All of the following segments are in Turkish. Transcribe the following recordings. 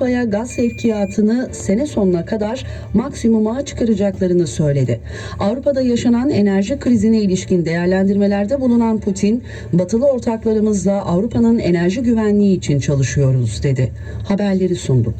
Avrupa'ya gaz sevkiyatını sene sonuna kadar maksimuma çıkaracaklarını söyledi. Avrupa'da yaşanan enerji krizine ilişkin değerlendirmelerde bulunan Putin, batılı ortaklarımızla Avrupa'nın enerji güvenliği için çalışıyoruz dedi. Haberleri sunduk.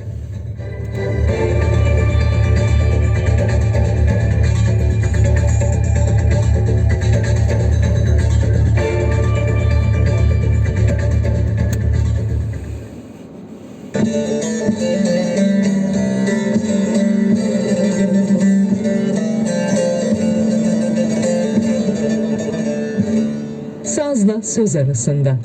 Sazla söz arasında.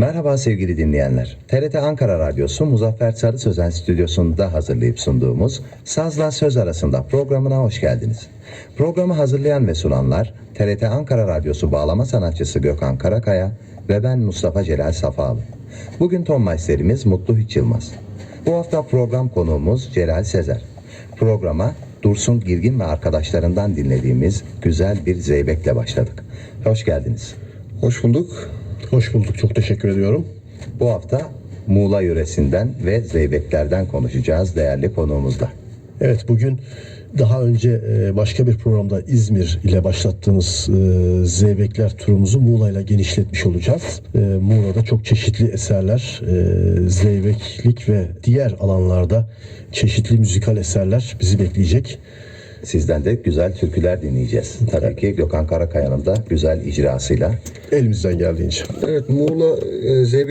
Merhaba sevgili dinleyenler. TRT Ankara Radyosu Muzaffer Sarı Sözen Stüdyosu'nda hazırlayıp sunduğumuz Sazla Söz Arasında programına hoş geldiniz. Programı hazırlayan ve sunanlar TRT Ankara Radyosu bağlama sanatçısı Gökhan Karakaya ve ben Mustafa Celal Safalı. Bugün ton maisterimiz Mutlu Hiç Yılmaz. Bu hafta program konuğumuz Celal Sezer. Programa Dursun Girgin ve arkadaşlarından dinlediğimiz güzel bir zeybekle başladık. Hoş geldiniz. Hoş bulduk. Hoş bulduk. Çok teşekkür ediyorum. Bu hafta Muğla yöresinden ve Zeybeklerden konuşacağız değerli konuğumuzla. Evet bugün daha önce e, başka bir programda İzmir ile başlattığımız e, Zeybekler turumuzu Muğla ile genişletmiş olacağız. E, Muğla'da çok çeşitli eserler, Zeybeklik ve diğer alanlarda çeşitli müzikal eserler bizi bekleyecek. Sizden de güzel türküler dinleyeceğiz. Tabii ki Gökhan Karakaya'nın da güzel icrasıyla. Elimizden geldiğince. Evet Muğla e, Zeybek